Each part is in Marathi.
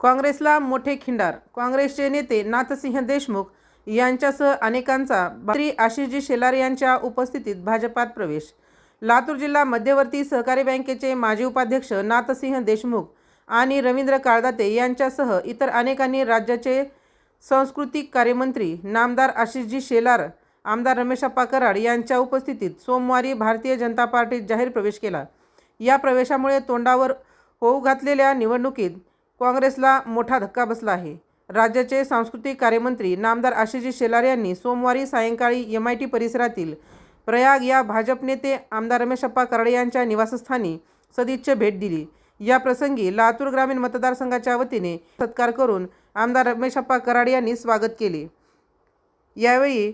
काँग्रेसला मोठे खिंडार. काँग्रेसचे नेते नाथसिंह देशमुख यांच्यासह अनेकांचा मंत्री आशिषजी शेलार यांच्या उपस्थितीत भाजपात प्रवेश. लातूर जिल्हा मध्यवर्ती सहकारी बँकेचे माजी उपाध्यक्ष नाथसिंह देशमुख आणि रवींद्र काळदाते यांच्यासह इतर अनेकांनी राज्याचे सांस्कृतिक कार्यमंत्री नामदार आशिषजी शेलार आमदार रमेशप्पा कराड यांच्या उपस्थितीत सोमवारी भारतीय जनता पार्टीत जाहीर प्रवेश केला. या प्रवेशामुळे तोंडावर होऊ घातलेल्या निवडणुकीत काँग्रेसला मोठा धक्का बसला आहे. राज्याचे सांस्कृतिक कार्यमंत्री नामदार आशिषजी शेलार यांनी सोमवारी सायंकाळी एम आय टी परिसरातील प्रयाग या भाजप नेते आमदार रमेशप्पा कराड यांच्या निवासस्थानी सदिच्छ भेट दिली. या प्रसंगी लातूर ग्रामीण मतदारसंघाच्या वतीने सत्कार करून आमदार रमेशप्पा कराड यांनी स्वागत केले. यावेळी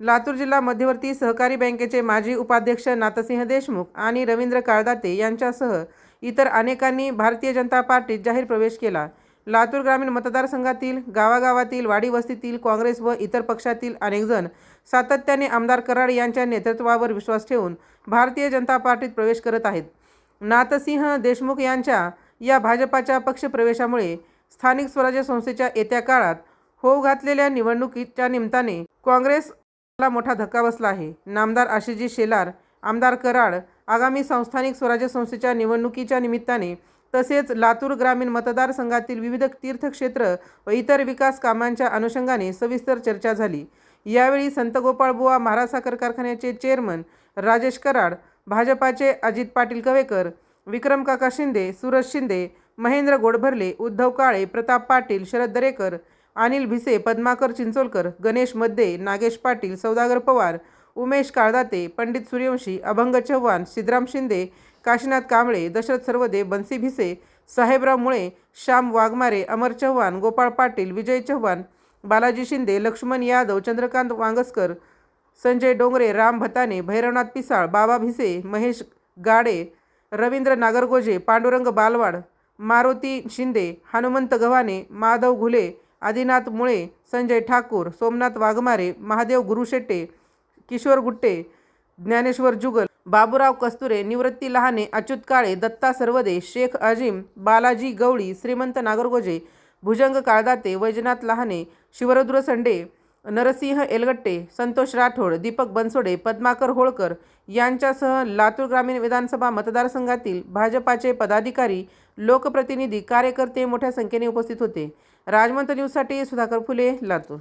लातूर जिल्हा मध्यवर्ती सहकारी बँकेचे माजी उपाध्यक्ष नाथसिंह देशमुख आणि रवींद्र काळदाते यांच्यासह इतर अनेकांनी भारतीय जनता पार्टीत जाहीर प्रवेश केला. लातूर ग्रामीण मतदारसंघातील गावागावातील वाडी वस्तीतील काँग्रेस व इतर पक्षातील अनेकजण सातत्याने आमदार कराड यांच्या नेतृत्वावर विश्वास ठेवून भारतीय जनता पार्टीत प्रवेश करत आहेत. नाथसिंह देशमुख यांच्या या भाजपाच्या पक्षप्रवेशामुळे स्थानिक स्वराज्य संस्थेच्या येत्या काळात होऊ घातलेल्या निवडणुकीच्या निमित्ताने काँग्रेसला मोठा धक्का बसला आहे. नामदार आशिषजी शेलार आमदार कराड आगामी संस्थानिक स्वराज्य संस्थेच्या निवडणुकीच्या निमित्ताने तसेच लातूर ग्रामीण मतदारसंघातील विविध तीर्थक्षेत्र व इतर विकास कामांच्या अनुषंगाने सविस्तर चर्चा झाली. यावेळी संत गोपाळबुवा महाराज साखर कारखान्याचे चेअरमन राजेश कराड भाजपाचे अजित पाटील कवेकर विक्रम काका शिंदे सूरज शिंदे महेंद्र गोडभरले उद्धव काळे प्रताप पाटील शरद दरेकर अनिल भिसे पद्माकर चिंचोलकर गणेश मद्दे नागेश पाटील सौदागर पवार उमेश काळदाते पंडित सूर्यवंशी अभंग चव्हाण सिद्धराम शिंदे काशीनाथ कांबळे दशरथ सर्वदे बन्सी भिसे साहेबराव मुळे श्याम वाघमारे अमर चव्हाण गोपाळ पाटील विजय चव्हाण बालाजी शिंदे लक्ष्मण यादव चंद्रकांत वांगसकर संजय डोंगरे राम भताने भैरवनाथ पिसाळ बाबा भिसे महेश गाडे रवींद्र नागरगोजे पांडुरंग बालवाड मारुती शिंदे हनुमंत गव्हाणे माधव घुले आदिनाथ मुळे संजय ठाकूर सोमनाथ वाघमारे महादेव गुरुशेट्टे किशोर गुट्टे ज्ञानेश्वर जुगल बाबूराव कस्तुरे निवृत्ती लहाने अच्युत काळे दत्ता सर्वदे शेख अजिम बालाजी गवळी श्रीमंत नागरगोजे भुजंग काळदाते वैजनाथ लहाने शिवरुद्र संडे नरसिंह एलगट्टे संतोष राठोड दीपक बनसोडे पद्माकर होळकर यांच्यासह लातूर ग्रामीण विधानसभा मतदारसंघातील भाजपाचे पदाधिकारी लोकप्रतिनिधी कार्यकर्ते मोठ्या संख्येने उपस्थित होते. राजमंत न्यूजसाठी सुधाकर फुले लातूर.